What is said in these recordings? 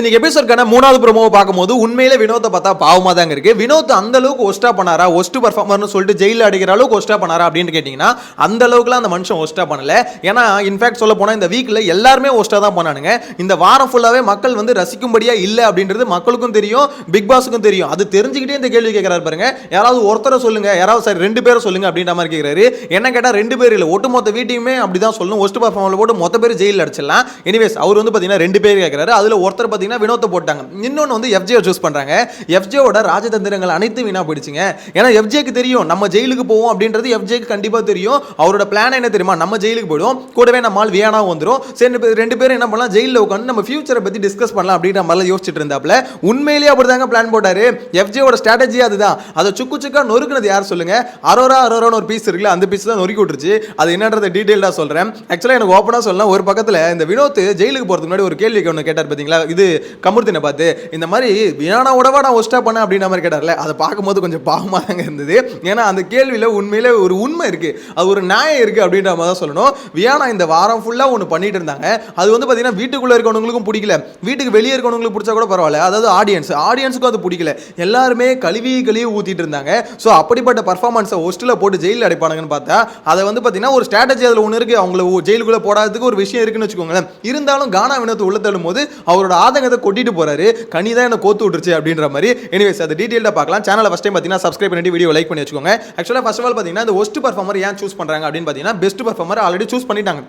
இன்னைக்கு எபிசோட்கான மூணாவது ப்ரோமோவை பார்க்கும்போது உண்மையிலே வினோத்தை பார்த்தா பாவமாக தாங்க இருக்கு. வினோத் அந்த அளவுக்கு ஒஸ்டா பண்ணாரா? ஒஸ்ட் பர்ஃபார்மர்னு சொல்லிட்டு ஜெயிலில் அடிக்கிற அளவுக்கு ஒஸ்டா பண்ணாரா அப்படின்னு கேட்டிங்கன்னா அந்த அளவுக்குலாம் அந்த மனுஷன் ஒஸ்டா பண்ணல. ஏன்னா இன்ஃபேக்ட் சொல்ல போனால் இந்த வீக்கில் எல்லாருமே ஒஸ்டா தான் பண்ணானுங்க. இந்த வாரம் ஃபுல்லாகவே மக்கள் வந்து ரசிக்கும்படியா இல்லை அப்படின்றது மக்களுக்கும் தெரியும் பிக் பாஸுக்கும் தெரியும். அது தெரிஞ்சுக்கிட்டே இந்த கேள்வி கேட்குறாரு பாருங்க. யாராவது ஒருத்தரை சொல்லுங்க யாராவது சார் ரெண்டு பேரை சொல்லுங்க அப்படின்ற மாதிரி கேட்குறாரு என்ன கேட்டால் ரெண்டு பேர் இல்லை. ஒட்டுமொத்த வீட்டையுமே அப்படி தான் சொல்லணும். ஒஸ்ட் பர்ஃபார்மர் போட்டு மொத்த பேர் ஜெயிலில் அடிச்சிடலாம். எனிவேஸ் அவர் வந்து பார்த்தீங்கன்னா ரெண்டு பேர் கேட்குறாரு அதில் ஒருத்தர் பார்த்தீங்கன்னா வினோத்தை போட்டாங்க. இன்னொன்று வந்து எஃப்ஜே சூஸ் பண்ணுறாங்க எஃப்ஜேவோட ராஜதந்திரங்கள் அனைத்தும் வீணாக போயிடுச்சுங்க. ஏன்னா எஃப்ஜேக்கு தெரியும் நம்ம ஜெயிலுக்கு போவோம் அப்படின்றது எஃப்ஜேக்கு கண்டிப்பாக தெரியும். அவரோட பிளான் என்ன தெரியுமா? நம்ம ஜெயிலுக்கு போயிடும் கூடவே நம்ம ஆள் வியானா வந்துடும் சரி ரெண்டு பேர் ரெண்டு பேரும் என்ன பண்ணலாம்? ஜெயிலில் உட்காந்து நம்ம ஃபியூச்சரை பற்றி டிஸ்கஸ் பண்ணலாம் அப்படின்ற மாதிரிலாம் யோசிச்சுட்டு இருந்தாப்ல உண்மையிலேயே அப்படி தாங்க பிளான் போட்டார் எஃப்ஜேவோட ஸ்ட்ராட்டஜி அதுதான். அதை சுக்கு சுக்கா நொறுக்குனது யார் சொல்லுங்க? அரோரா அரோரான்னு ஒரு பீஸ் இருக்குல்ல அந்த பீஸ் தான் நொறுக்கி விட்டுருச்சு. அது என்னன்றத டீட்டெயிலாக சொல்கிறேன் ஆக்சுவலாக எனக்கு ஓப்பனாக சொல்லலாம். ஒரு பக்கத்தில் இந்த வினோத் ஜெயிலுக்கு போகிறதுக்கு முன்னாடி ஒரு கேள்வி ஒன்று கேட்டார் பார்த்தீங்களா இது கமுர்த்தினை பார்த்து இந்த மாதிரி வினானாவோடவா நான் ஒஸ்டா பண்ணேன் அப்படின்ற மாதிரி கேட்டார்ல அதை பார்க்கும்போது கொஞ்சம் பாவமாக தாங்க இருந்தது. ஏன்னா அந்த கேள்வியில் உண்மையிலே ஒரு உண்மை இருக்குது அது ஒரு நியாயம் இருக்குது அப்படின்ற மாதிரி தான் சொல்லணும். வியானா இந்த வாரம் ஃபுல்லாக ஒன்று பண்ணிட்டு இருந்தாங்க. அது வந்து பார்த்தீங்கன்னா வீட்டுக்குள்ளே இருக்கவங்களுக்கும் பிடிக்கல. வீட்டுக்கு வெளியே இருக்கவங்களுக்கு பிடிச்சா கூட பரவாயில்ல. அதாவது ஆடியன்ஸ் ஆடியன்ஸுக்கும் அது பிடிக்கல. எல்லாருமே கழுவி கழுவி ஊற்றிட்டு இருந்தாங்க. ஸோ அப்படிப்பட்ட பர்ஃபார்மன்ஸை ஹோஸ்டலில் போட்டு ஜெயிலில் அடைப்பானுங்கன்னு பார்த்தா அதை வந்து பார்த்தீங்கன்னா ஒரு ஸ்ட்ராட்டஜி அதில் ஒன்று இருக்குது அவங்கள ஜெயிலுக்குள்ளே போடாததுக்கு ஒரு விஷயம் இருக்குன்னு வச்சுக்கோங்களேன். இருந்தாலும் கானா வினத்தை உள்ள தள்ளும் போது அவரோட ஆதங்கத்தை கொட்டிட்டு போறாரு. கனி தான் என்ன கோத்து விட்டுருச்சு அப்படின்ற மாதிரி. எனிவேஸ் அது டீட்டெயிலாக பார்க்கலாம். சேனலை ஃபஸ்ட் டைம் பார்த்தீங்கன்னா சப்ஸ்கிரைப் பண்ணிட்டு வீடியோ லைக் பண்ணி வச்சுக்கோங்க. ஆக்சுவலாக ஃபர்ஸ்ட் ஆஃப் ஆல் பார்த்தீங்கன்னா இந்த ஒஸ்ட் பர்ஃபார்மர் ஏன் சூஸ் பண்ணுறாங்க அப்படின்னு பார்த்தீங்கன்னா பெஸ்ட் பர்ஃபார்மர் ஆல்ரெடி சூஸ் பண்ணிட்டாங்க.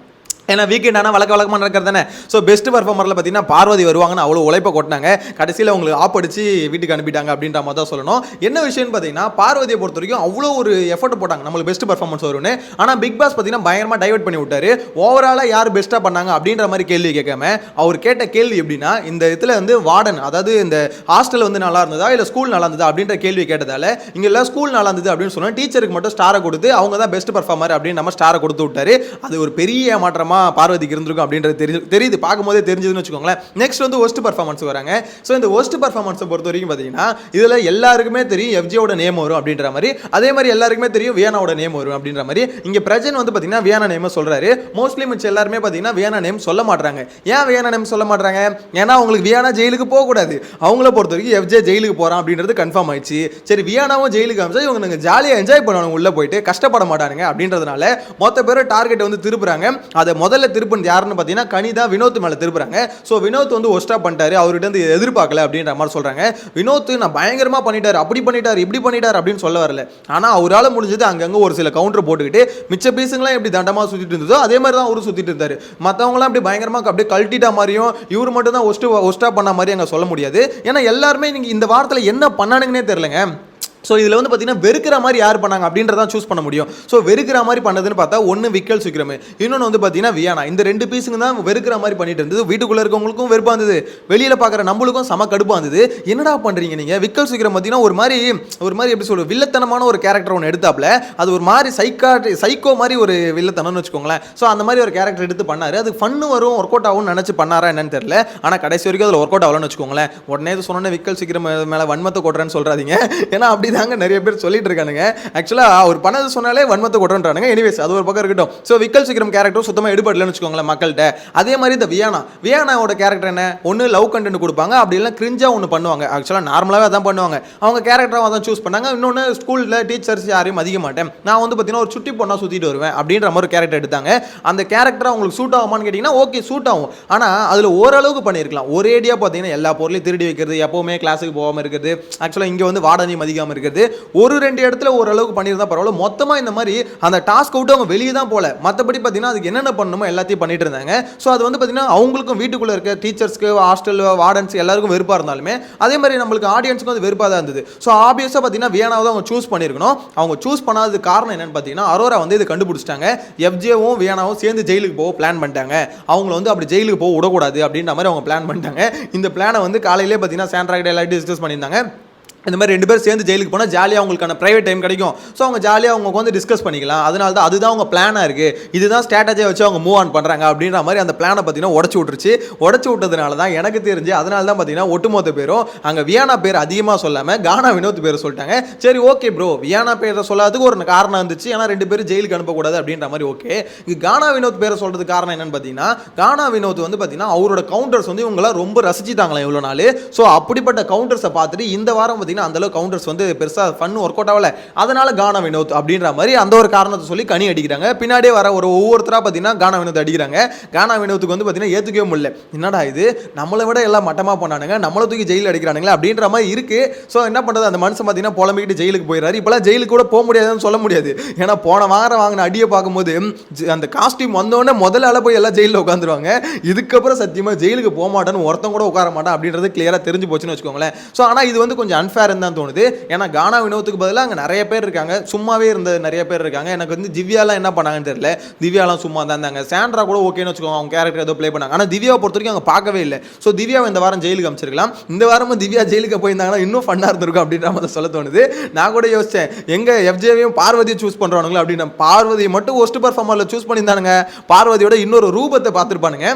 ஏன்னா வீக்கெண்ட் ஆனால் வழக்க வழக்கமாக நடக்கிறது தானே. ஸோ பெஸ்ட் பர்ஃபார்மரில் பார்த்தீங்கன்னா பார்வதி வருவாங்கன்னு அவ்வளோ உழைப்பை கொட்டினாங்க. கடைசியில் அவங்களுக்கு ஆப்படிச்சு வீட்டுக்கு அனுப்பிட்டாங்க அப்படின்ற மாதிரி தான் சொல்லணும். என்ன விஷயம்னு பார்த்தீங்கன்னா பார்வதியை பொறுத்த வரைக்கும் அவ்வளோ ஒரு எஃபர்ட் போட்டாங்க. நம்மளுக்கு பெஸ்ட் பர்ஃபார்மன்ஸ் வரும்னு. ஆனால் பிக் பாஸ் பார்த்தீங்கன்னா பயங்கரமாக டைவர்ட் பண்ணி விட்டார். ஓவராலாக யார் பெஸ்ட்டாக பண்ணாங்க அப்படின்ற மாதிரி கேள்வி கேட்காம அவர் கேட்ட கேள்வி எப்படின்னா இந்த இதில் வந்து வார்டன் அதாவது இந்த ஹாஸ்டல் வந்து நல்லா இருந்ததா இல்லை ஸ்கூல் நல்லா இருந்ததா அப்படின்ற கேள்வி கேட்டதால் இங்கே எல்லாம் ஸ்கூல் நல்லா இருந்தது அப்படின்னு சொன்னால் டீச்சருக்கு மட்டும் ஸ்டாரை கொடுத்து அவங்க தான் பெஸ்ட் பர்ஃபார்மர் அப்படின்னு நம்ம ஸ்டாரை கொடுத்து விட்டாரு. அது ஒரு பெரிய மாற்றமாக பார்வதிக்கு இருந்திருக்கும் அப்படின்றது தெரிஞ்சு தெரியுது பார்க்கும்போதே தெரிஞ்சதுன்னு வச்சுக்கோங்களேன். நெக்ஸ்ட் வந்து ஒஸ்ட் பர்ஃபார்மன்ஸ் வராங்க. ஸோ இந்த ஒஸ்ட் பர்ஃபார்மன்ஸை பொறுத்த வரைக்கும் பார்த்தீங்கன்னா இதில் எல்லாருக்குமே தெரியும் எஃப்ஜியோட நேம் வரும் அப்படின்ற மாதிரி. அதே மாதிரி எல்லாருக்குமே தெரியும் வியானாவோட நேம் வரும் அப்படின்ற மாதிரி. இங்கே பிரஜன் வந்து பார்த்தீங்கன்னா வியானா நேம் சொல்றாரு. மோஸ்ட்லி மிச்சம் எல்லாருமே பார்த்தீங்கன்னா வியானா நேம் சொல்ல மாட்டாங்க ஏன் வியானா நேம் சொல்ல மாட்டாங்க ஏன்னா அவங்களுக்கு வியானா ஜெயிலுக்கு போகக்கூடாது. அவங்கள பொறுத்த வரைக்கும் எஃப்ஜே ஜெயிலுக்கு போகிறான் அப்படின்றது கன்ஃபார்ம் ஆயிடுச்சு. சரி வியானாவும் ஜெயிலுக்கு அமைச்சா இவங்க நாங்கள் ஜாலியாக என்ஜாய் பண்ணுவாங்க உள்ளே போயிட்டு. கஷ்டப்பட மாட்டானுங்க அப்படின்றதுனால மொத்த பேரும் டார்கெட் வந்து திருப்புறாங்க. அதை முதல்ல திருப்பினது யாருன்னு பார்த்தீங்கன்னா கனிதா வினோத் மேலே திருப்புறாங்க. ஸோ வினோத் வந்து ஒஸ்டா பண்ணிட்டாரு. அவர்கிட்ட இருந்து எதிர்பார்க்கல அப்படின்ற மாதிரி சொல்கிறாங்க வினோத் நான் பயங்கரமாக பண்ணிட்டார். அப்படி பண்ணிட்டார் இப்படி பண்ணிட்டார் அப்படின்னு சொல்ல வரல. ஆனால் அவரால் முடிஞ்சது அங்கங்கே ஒரு சில கவுண்டர் போட்டுக்கிட்டு மிச்ச பீஸுங்களாம் எப்படி தண்டமாக சுற்றிட்டு இருந்ததோ அதே மாதிரி தான் அவரும் சுற்றிட்டு இருந்தார். மற்றவங்களாம் அப்படி பயங்கரமாக அப்படியே கழட்டிட்டா மாதிரியும் இவர் மட்டும் தான் ஒஸ்ட்டு ஒஸ்டா பண்ண மாதிரி அங்கே சொல்ல முடியாது. ஏன்னா எல்லாருமே நீங்கள் இந்த வாரத்தில் என்ன பண்ணானுங்கன்னே தெரிலங்க ஸோ இதில் வந்து பார்த்தீங்கன்னா வெறுக்கிற மாதிரி யார் பண்ணாங்க அப்படின்றதான் சூஸ் பண்ண முடியும். ஸோ வெறுக்கிற மாதிரி பண்ணதுன்னு பார்த்தா ஒன்று விக்கல் சுக்கிரமே. இன்னொன்று வந்து பார்த்தீங்கன்னா வியானா. இந்த ரெண்டு பீஸுங்க தான் வெறுக்கிற மாதிரி பண்ணிட்டு இருந்தது. வீட்டுக்குள்ளே இருக்கவங்களுக்கும் வெறுப்பாக இருந்தது. வெளியில் பார்க்குற நம்மளுக்கும் செம கடுப்பாக இருந்தது. என்னடா பண்ணுறீங்க நீங்கள் விக்கல் சுக்கிரம் பார்த்தீங்கன்னா ஒரு மாதிரி ஒரு மாதிரி எப்படி சொல்லுவோம் வில்லத்தனமான ஒரு கேரக்டர் ஒன்று எடுத்தாப்புல அது ஒரு மாதிரி சைக்கா சைக்கோ மாதிரி ஒரு வில்லத்தனம்னு வச்சுக்கோங்களேன். ஸோ அந்த மாதிரி ஒரு கேரக்டர் எடுத்து பண்ணாரு. அது ஃபன்னு வரும் ஒர்க் அவுட் ஆகும்னு நினச்சி பண்ணாரா என்னன்னு தெரியல. ஆனால் கடைசி வரைக்கும் அதில் ஒர்க் அவுட் ஆகலன்னு வச்சுக்கோங்களேன். உடனே சொன்னோன்னே விக்கல் சீக்கிரம் மேலே வன்மத்தை கொட்டுறேன்னு சொல்கிறாதீங்க ஏன்னா அப்படி தாங்க நிறைய பேர் சொல்லிட்டு இருக்கானுங்க. ஆக்சுவலாக அவர் பண்ணது சொன்னாலே வன்மத்தை கொட்டுறானுங்க எனிவேஸ் அது ஒரு பக்கம் இருக்கட்டும். ஸோ விக்கல் சீக்கிரம் கேரக்டர் சுத்தமாக எடுபடலன்னு வச்சுக்கோங்களேன் மக்கள்கிட்ட. அதே மாதிரி இந்த வியானா வியானாவோட கேரக்டர் என்ன? ஒன்று லவ் கண்டென்ட் கொடுப்பாங்க. அப்படி இல்லை கிரிஞ்சாக ஒன்று பண்ணுவாங்க. ஆக்சுவலாக நார்மலாகவே அதான் பண்ணுவாங்க. அவங்க கேரக்டராக அதான் சூஸ் பண்ணாங்க. இன்னொன்று ஸ்கூலில் டீச்சர்ஸ் யாரையும் அதிக மாட்டேன். நான் வந்து பார்த்தீங்கன்னா ஒரு சுட்டி பொண்ணாக சுற்றிட்டு வருவேன் அப்படின்ற மாதிரி ஒரு கேரக்டர் எடுத்தாங்க. அந்த கேரக்டர் அவங்களுக்கு சூட் ஆகுமான்னு கேட்டிங்கன்னா ஓகே சூட் ஆகும். ஆனால் அதில் ஓரளவுக்கு பண்ணியிருக்கலாம். ஒரேடியாக பார்த்தீங்கன்னா எல்லா பொருளையும் திருடி வைக்கிறது எப்போவுமே கிளாஸுக்கு போகாமல் இருக்கிறது. ஆக்சுவலாக இங்கே வந்து வாடகை மதிக்காமல் இருக்கிறது ஒரு ரெண்டு இடத்துல ஓரளவுக்கு பண்ணியிருந்தா பரவாயில்ல. மொத்தமாக இந்த மாதிரி அந்த டாஸ்க் விட்டு அவங்க வெளியே தான் போகல. மற்றபடி பார்த்தீங்கன்னா அதுக்கு என்னென்ன பண்ணணுமோ எல்லாத்தையும் பண்ணிட்டு இருந்தாங்க. ஸோ அது வந்து பார்த்தீங்கன்னா அவங்களுக்கும் வீட்டுக்குள்ளே இருக்க டீச்சர்ஸ்க்கு ஹாஸ்டல் வார்டன்ஸ் எல்லாருக்கும் வெறுப்பாக இருந்தாலுமே அதே மாதிரி நம்மளுக்கு ஆடியன்ஸுக்கும் அது வெறுப்பாக தான் இருந்தது. ஸோ ஆப்வியஸாக பார்த்தீங்கன்னா வியானாவை அவங்க சூஸ் பண்ணியிருக்கணும். அவங்க சூஸ் பண்ணாதது காரணம் என்னென்னு பார்த்தீங்கன்னா அரோரா வந்து இது கண்டுபிடிச்சிட்டாங்க. எஃப்ஜேவும் வியனாவும் சேர்ந்து ஜெயிலுக்கு போக பிளான் பண்ணிட்டாங்க. அவங்கள வந்து அப்படி ஜெயிலுக்கு போக விடக்கூடாது அப்படின்ற மாதிரி அவங்க பிளான் பண்ணிட்டாங்க. இந்த பிளானை வந்து காலையிலே பார்த்தீங்கன்னா சாண்ட்ராய்டு எல்லாத்தையும் டிஸ்கஸ் பண்ணியிருந்தாங்க. இந்த மாதிரி ரெண்டு பேரும் சேர்ந்து ஜெயிலுக்கு போனால் ஜாலியாக அவங்களுக்கான ப்ரைவேட் டைம் கிடைக்கும். ஸோ அவங்க ஜாலியாக அவங்க வந்து டிஸ்கஸ் பண்ணிக்கலாம். அதனால தான் அதுதான் அவங்க பிளானாக இருக்குது இதுதான் ஸ்ட்ராட்டஜியை வச்சு அவங்க மூவ் ஆன் பண்ணுறாங்க அப்படின்ற மாதிரி அந்த பிளானை பார்த்தீங்கன்னா உடச்சி விட்டுருச்சு. உடச்சி விட்டதுனால தான் எனக்கு தெரிஞ்சு அதனால தான் பார்த்தீங்கன்னா ஒட்டுமொத்த பேரும் அங்கே வியானா பேர் அதிகமாக சொல்லாமல் கானா வினோத் பேர் சொல்லிட்டாங்க. சரி ஓகே ப்ரோ வியானா பேரை சொல்லாததுக்கு ஒரு காரணம் இருந்துச்சு. ஏன்னா ரெண்டு பேரும் ஜெயிலுக்கு அனுப்பக்கூடாது அப்படின்ற மாதிரி ஓகே இங்கே கானா வினோத் பேரை சொல்கிறதுக்கு காரணம் என்னன்னு பார்த்தீங்கன்னா கானா வினோத் வந்து பார்த்தீங்கன்னா அவரோட கவுண்டர்ஸ் வந்து இவங்களாம் ரொம்ப ரசிச்சுட்டாங்களே இவ்வளோ நாள். ஸோ அப்படிப்பட்ட கவுண்டர்ஸை பார்த்துட்டு இந்த வாரம் பார்த்தீங்கன்னா அந்த கவுண்டர்ஸ் வந்து பெருசாக ஃபன் ஒர்க் அவுட் ஆகல. அதனால கானா வினோத் அப்படின்ற மாதிரி அந்த ஒரு காரணத்தை சொல்லி கனி அடிக்கிறாங்க. பின்னாடியே வர ஒரு ஒவ்வொருத்தராக பார்த்தீங்கன்னா கானா வினோத் அடிக்கிறாங்க. கானா வினோத்துக்கு வந்து பார்த்தீங்கன்னா ஏற்றுக்கவே முடியல. என்னடா இது? நம்மளை விட எல்லாம் மட்டமாக பண்ணானுங்க நம்மளை தூக்கி ஜெயிலில் அடிக்கிறானுங்களே அப்படின்ற மாதிரி இருக்கு. ஸோ என்ன பண்ணுறது அந்த மனுஷன் பார்த்தீங்கன்னா புலம்பிக்கிட்டு ஜெயிலுக்கு போயிடுறாரு. இப்போலாம் ஜெயிலுக்கு கூட போக முடியாதுன்னு சொல்ல முடியாது. ஏன்னா போன வாரம் வாங்கின அடியை பார்க்கும்போது அந்த காஸ்டியூம் வந்தோடனே முதல்ல ஆள போய் எல்லாம் ஜெயிலில் உட்காந்துருவாங்க. இதுக்கப்புறம் சத்தியமாக ஜெயிலுக்கு போக மாட்டேன்னு ஒருத்தன் கூட உட்கார மாட்டான் அப்படின்றது கிளியராக தெரிஞ்சு போச்சுன்னு வச்சுக்கோங்களேன். ஸோ ஆனால் இது வந்து கொஞ்சம் அன்ஃபேர்னு தான் தோணுது. ஏன்னா கானா வினோத்துக்கு பதிலாக அங்கே நிறைய பேர் இருக்காங்க. சும்மாவே இருந்த நிறைய பேர் இருக்காங்க. எனக்கு வந்து திவ்யாலாம் என்ன பண்ணாங்கன்னு தெரியல. திவ்யாலாம் சும்மா தான் இருந்தாங்க. சாண்ட்ரா கூட ஓகேன்னு வச்சுக்கோங்க. அவங்க கேரக்டர் ஏதோ ப்ளே பண்ணாங்க. ஆனால் திவ்யாவை பொறுத்த வரைக்கும் அங்கே பார்க்கவே இல்லை. ஸோ திவ்யாவை இந்த வாரம் ஜெயிலுக்கு அமைச்சிருக்கலாம். இந்த வாரமும் திவ்யா ஜெயிலுக்கு போயிருந்தாங்கன்னா இன்னும் ஃபன்னாக இருந்திருக்கும் அப்படின்ற மாதிரி சொல்ல தோணுது. நான் கூட யோசித்தேன் எங்கே எஃப்ஜேவையும் பார்வதியை சூஸ் பண்ணுறானுங்களா அப்படின்னு. பார்வதியை மட்டும் ஒஸ்ட் பர்ஃபார்மரில் சூஸ் பண்ணியிருந்தானுங்க. பார்வதியோட இன்னொரு ரூபத்தை பார்த்துருப்பானுங்க.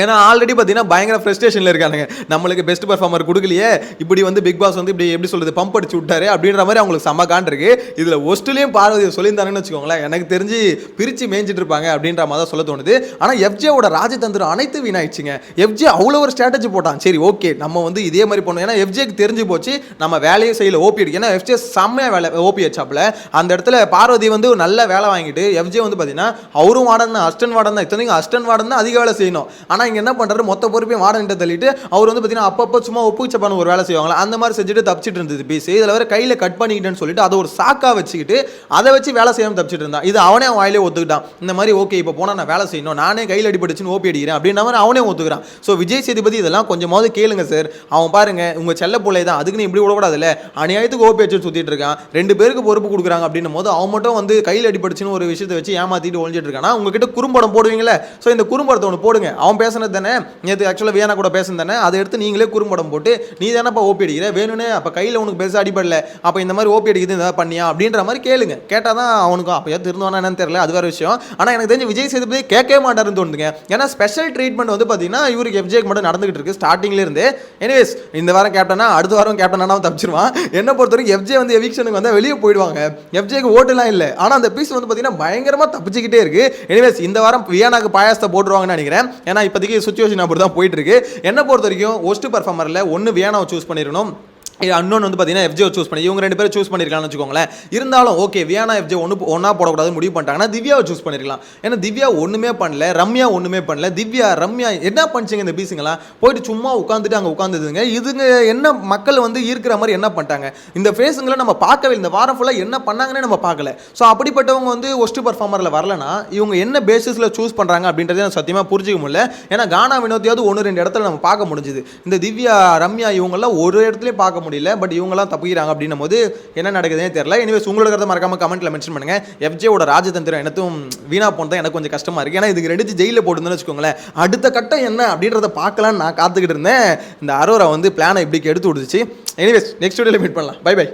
ஏன்னா ஆல்ரெடி பார்த்தீங்கன்னா பயங்கர ஃப்ரெஸ்ட்ரேஷனில் இருக்கானுங்க. நம்மளுக்கு பெஸ்ட் பர்ஃபார்மர் கொடுக்கலையே. இப்படி வந்து பிக் பாஸ் வந்து இப்படி எப்படி சொல்கிறது பம்ப் அடிச்சு விட்டாரு அப்படின்ற மாதிரி அவங்களுக்கு செம்ம காண்ட் இருக்கு. இதில் ஒஸ்ட்லேயும் பார்வதி சொல்லியிருந்தாங்கன்னு வச்சுக்கோங்களேன். எனக்கு தெரிஞ்சு பிரித்து மேய்ஞ்சிட்டு இருப்பாங்க அப்படின்ற மாதிரி தான் சொல்ல தோணுது. ஆனால் எஃப்ஜேவோட ராஜதந்திரம் அனைத்து வீணாயிடுச்சுங்க. எஃப்ஜே அவ்வளோ ஒரு ஸ்ட்ராட்டஜி போட்டான். சரி ஓகே நம்ம வந்து இதே மாதிரி பண்ணோம் ஏன்னா எஃப்ஜேக்கு தெரிஞ்சு போச்சு நம்ம வேலையும் செய்யல ஓபி ஏன்னா எஃப்ஜே செம்மையாக வேலை ஓபி வச்சாப்பில் அந்த இடத்துல பார்வதி வந்து ஒரு நல்ல வேலை வாங்கிட்டு எஃப்ஜே வந்து பார்த்தீங்கன்னா அவரும் வார்டன் தான் அஸ்டன் வார்டன் தான். இத்தனைக்கும் அஸ்டன் வார்டன் தான் அதிக வேலை செய்யணும். ஆனால் இங்கே என்ன பண்ணுறாரு மொத்த பொறுப்பையும் வாடன்ட்ட தள்ளிட்டு அவர் வந்து பார்த்தீங்கன்னா அப்பப்போ சும்மா ஒப்புச்சப்பான ஒரு வேலை செய்வாங்களா? அந்த மாதிரி செஞ்சுட்டு தப்பிச்சிட்டு இருந்தது பீஸ் இதில் வேறு கையில் கட் பண்ணிக்கிட்டேன்னு சொல்லிட்டு அதை ஒரு சாக்காக வச்சுக்கிட்டு அதை வச்சு வேலை செய்யாமல் தப்பிச்சிட்டு இருந்தான். இது அவனே அவன் வாயிலே ஒத்துக்கிட்டான். இந்த மாதிரி ஓகே இப்போ போனால் நான் வேலை செய்யணும். நானே கையில் அடிபட்டுச்சுன்னு ஓபி அடிக்கிறேன் அப்படின்ற மாதிரி அவனே ஒத்துக்கிறான். ஸோ விஜய் சேதுபதி இதெல்லாம் கொஞ்சமாவது கேளுங்க சார் அவன் பாருங்க உங்கள் செல்ல பிள்ளை தான் அதுக்கு நீ இப்படி விடக்கூடாதுல்ல. அநியாயத்துக்கு ஓபி அடிச்சு சுற்றிட்டு இருக்கான். ரெண்டு பேருக்கு பொறுப்பு கொடுக்குறாங்க அப்படின்னும் போது அவன் மட்டும் வந்து கையில் அடிபட்டுச்சுன்னு ஒரு விஷயத்தை வச்சு ஏமாத்திட்டு ஒழிஞ்சிட்டு இருக்கானா. உங்ககிட்ட குறும்படம் போடுவீங்களே ஸோ இந்த குறும்படத்தை ஒன்று போடுங்க. அவன் பேசினது தானே நேற்று ஆக்சுவலாக வியானா கூட பேசுனது தானே அதை எடுத்து நீங்களே குறும்படம் போட்டு நீ தானேப்பா ஓபி அடிக்கிற? வேணும்னே அப்போ கையில் உனக்கு பெருசாக அடிபடல. அப்போ இந்த மாதிரி ஓபி அடிக்குது ஏதாவது பண்ணியா? அப்படின்ற மாதிரி கேளுங்க. கேட்டால் தான் அவனுக்கும் அப்போ திருந்தவானா என்னன்னு தெரியல அது வேறு விஷயம். ஆனால் எனக்கு தெரிஞ்சு விஜய் சேதுபதி கேட்கவே மாட்டாருன்னு தோணுதுங்க. ஏன்னா ஸ்பெஷல் ட்ரீட்மெண்ட் வந்து பார்த்தீங்கன்னா இவருக்கு எஃப்ஜேக்கு மட்டும் நடந்துகிட்டு இருக்கு ஸ்டார்டிங்ல இருந்து. எனிவேஸ் இந்த வாரம் கேப்டனா அடுத்த வாரம் கேப்டனா தப்பிச்சிருவான். என்ன பொறுத்த வரைக்கும் எஃப்ஜே வந்து எவிக்ஷனுக்கு வந்து வெளியே போயிடுவாங்க. எஃப்ஜேக்கு ஓட்டுலாம் இல்லை. ஆனால் அந்த பீஸ் வந்து பார்த்தீங்கன்னா பயங்கரமாக தப்பிச்சுக்கிட்டே இருக்கு. எனிவேஸ் இந்த வாரம் வியானாக்கு பாயாசத்தை போட்டுருவாங்கன்னு நினைக்கிறேன். ஏன்னா இப்போ இப்போதைக்கு சுச்சுவேஷன் அப்படி தான் போயிட்டு இருக்கு. என்ன பொறுத்த வரைக்கும் ஒஸ்ட் பர்ஃபார்மரில் ஒன்று வியானாவை சூஸ் பண்ணிடணும். அன்னொன்று வந்து பார்த்தீங்கன்னா எஃப்ஜே சூஸ் பண்ணி இவங்க ரெண்டு பேரும் சூஸ் பண்ணிருக்கலாம்னு வச்சுக்கோங்களேன். இருந்தாலும் ஓகே வியானா எஃப்ஜே ஒன்று ஒன்றா போடக்கூடாதுன்னு முடிவு பண்ணிட்டாங்கன்னா திவ்யாவை சூஸ் பண்ணிருக்கலாம். ஏன்னா திவ்யா ஒன்றுமே பண்ணல ரம்யா ஒன்றுமே பண்ணல திவ்யா ரம்யா என்ன பண்ணிச்சிங்க இந்த பீஸுங்களா போயிட்டு சும்மா உட்காந்துட்டு அங்கே உட்காந்துதுங்க இதுங்க என்ன மக்கள் வந்து ஈர்க்கிற மாதிரி என்ன பண்ணிட்டாங்க? இந்த ஃபேஸுங்களை நம்ம பார்க்கவே இந்த வாரம் ஃபுல்லாக என்ன பண்ணாங்கன்னே நம்ம பார்க்கல. ஸோ அப்படிப்பட்டவங்க வந்து ஒஸ்ட் பர்ஃபார்மரில் வரலனா இவங்க என்ன பேசிஸில் சூஸ் பண்ணுறாங்க அப்படின்றத நான் சத்தியமாக புரிஞ்சிக்க முடியல. ஏன்னா கானா வினோத்தியாவது ஒன்று ரெண்டு இடத்துல நம்ம பார்க்க முடிஞ்சுது. இந்த திவ்யா ரம்யா இவங்கெல்லாம் ஒரு இடத்துலயே பார்க்க முடியும் முடியல பட் இவங்கெல்லாம் தப்பிக்கிறாங்க அப்படின்னும் போது என்ன நடக்குதுன்னே தெரியல. எனிவேஸ் உங்களோட கருத்தை மறக்காம கமெண்ட்டில் மென்ஷன் பண்ணுங்க. எஃப்ஜேவோட ராஜதந்திரம் எனக்கும் வீணா போனதான் எனக்கு கொஞ்சம் கஷ்டமாக இருக்குது ஏன்னா இதுக்கு ரெடிச்சு ஜெயிலில் போட்டுருந்தேன்னு வச்சுக்கோங்களேன். அடுத்த கட்டம் என்ன அப்படின்றத பார்க்கலான்னு நான் காத்துக்கிட்டு இருந்தேன். இந்த அரோரா வந்து பிளானை இப்படிக்கு எடுத்து விடுச்சு எனிவேஸ் நெக்ஸ்ட் வீடியோவில் மீட் பண்ணலாம். Bye bye